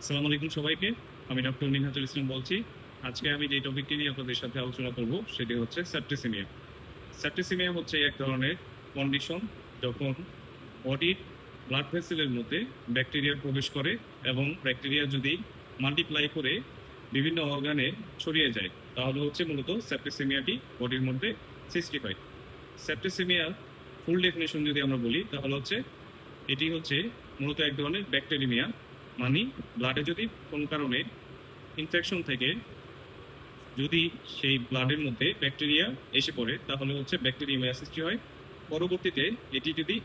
আসসালামু আলাইকুম সবাইকে। আমি ডক্টর নিহাতুল ইসলাম বলছি। আজকে আমি যে টপিকটি নিয়ে আপনাদের সাথে আলোচনা করব, সেটি হচ্ছে সেপ্টিসিমিয়া সেপ্টিসিমিয়া হচ্ছে এক ধরনের কন্ডিশন যখন বডির ব্লাড ভেসেলের মধ্যে ব্যাকটেরিয়া প্রবেশ করে এবং ব্যাকটেরিয়া যদি মাল্টিপ্লাই করে বিভিন্ন অর্গানে ছড়িয়ে যায়, তাহলে হচ্ছে মূলত সেপ্টিসিমিয়াটি বডির মধ্যে সৃষ্টি হয়। সেপ্টিসিমিয়ার ফুল ডেফিনেশন যদি আমরা বলি, তাহলে হচ্ছে এটি হচ্ছে মূলত এক ধরনের ব্যাকটেরিমিয়া মানে ব্লাডে যদি কোনো কারণে ইনফেকশন থেকে যদি সেই ব্লাডের মধ্যে ব্যাকটেরিয়া এসে পড়ে, তাহলে হচ্ছে ব্যাকটেরিয়া সৃষ্টি হয়। পরবর্তীতে এটি যদি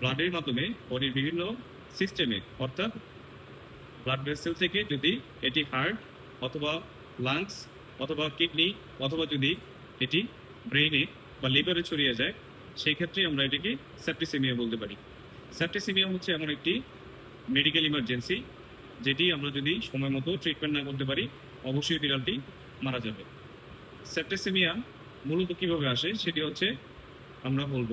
ব্লাডের মাধ্যমে বডির বিভিন্ন সিস্টেমে অর্থাৎ ব্লাড ভেসেল থেকে যদি এটি হার্ট অথবা লাংস অথবা কিডনি অথবা যদি এটি ব্রেনে বা লিভারে ছড়িয়ে যায় সেই ক্ষেত্রে আমরা এটিকে সেপ্টিসেমিয়া বলতে পারি। সেপ্টিসেমিয়া হচ্ছে এমন একটি মেডিকেল ইমার্জেন্সি যেটি আমরা যদি সময় মতো ট্রিটমেন্ট না করতে পারি, অবশ্যই বিড়ালটি মারা যাবে। সেপ্টিসেমিয়া মূলত কীভাবে আসে সেটি হচ্ছে আমরা বলব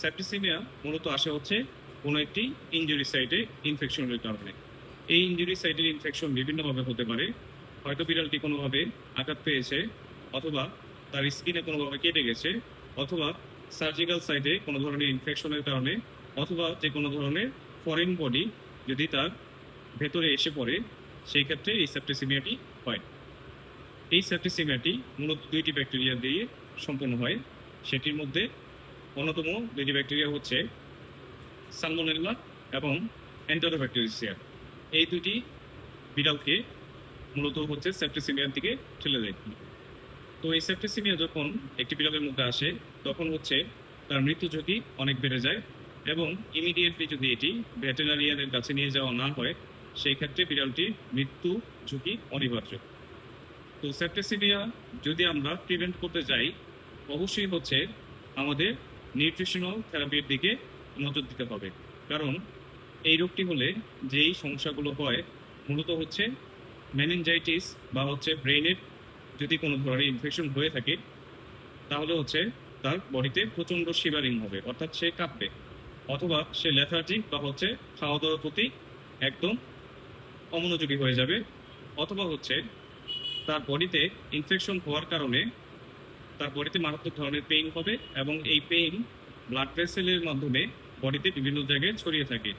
সেপ্টিসেমিয়া মূলত আসে হচ্ছে কোনো একটি ইনজুরি সাইটে ইনফেকশনের কারণে। এই ইনজুরি সাইটের ইনফেকশন বিভিন্নভাবে হতে পারে। হয়তো বিড়ালটি কোনোভাবে আঘাত পেয়েছে, অথবা তার স্কিনে কোনোভাবে কেটে গেছে, অথবা সার্জিক্যাল সাইটে কোনো ধরনের ইনফেকশনের কারণে, অথবা যে কোনো ধরনের ফরেন বডি যদি তার ভেতরে এসে পড়ে, সেই ক্ষেত্রে এই সেপ্টিসিমিয়াটি হয়। এই সেপ্টিসিমিয়াটি মূলত দুইটি ব্যাকটেরিয়া দিয়ে সম্পন্ন হয়। সেটির মধ্যে অন্যতম দুইটি ব্যাকটেরিয়া হচ্ছে সালমোনেল্লা এবং অ্যান্টারোব্যাকটেরিসিয়া এই দুইটি বিড়ালকে মূলত হচ্ছে সেপ্টিসিমিয়ার দিকে ঠেলে দেয়। তো এই সেপ্টিসিমিয়া যখন একটি বিড়ালের মধ্যে আসে, তখন হচ্ছে তার মৃত্যু ঝুঁকি অনেক বেড়ে যায় এবং ইমিডিয়েটলি যদি এটি ভেটেরিনারিয়ানের কাছে নিয়ে যাওয়া না হয় সেই ক্ষেত্রে বিড়ালটির মৃত্যু ঝুঁকি অনিবার্য। তো সেপ্টেসিমিয়া যদি আমরা প্রিভেন্ট করতে যাই, অবশ্যই হচ্ছে আমাদের নিউট্রিশনাল থেরাপির দিকে নজর দিতে হবে। কারণ এই রোগটি হলে যেই সমস্যাগুলো হয়, মূলত হচ্ছে মেনিনজাইটিস বা হচ্ছে ব্রেনের যদি কোনো ধরনের ইনফেকশন হয়ে থাকে, তাহলে হচ্ছে তার বডিতে প্রচণ্ড শিবারিং হবে, অর্থাৎ সে কাঁপবে। অথবা সে লেথার্জিক বা হচ্ছে খাওয়া দাওয়ার প্রতি একদম অমনোযোগী হয়ে যাবে, অথবা হচ্ছে তার বডিতে ইনফেকশন হওয়ার কারণে তার বডিতে মারাত্মক ধরনের পেইন হবে এবং এই পেইন ব্লাড ভেসেলের মাধ্যমে বডিতে বিভিন্ন জায়গায় ছড়িয়ে থাকে।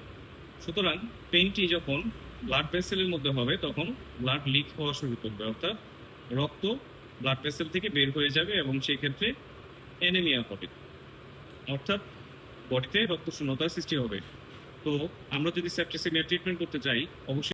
সুতরাং পেইনটি যখন ব্লাড ভেসেলের মধ্যে হবে, তখন ব্লাড লিক হওয়া শুরু করবে, অর্থাৎ রক্ত ব্লাড ভেসেল থেকে বের হয়ে যাবে এবং সেই ক্ষেত্রে অ্যানেমিয়া হবে। অর্থাৎ বডিতে রক্ত শূন্যতার সৃষ্টি হবে। তো আমরা যদি সেপ্টিসিমিয়া ট্রিটমেন্ট করতে চাই, অবশ্যই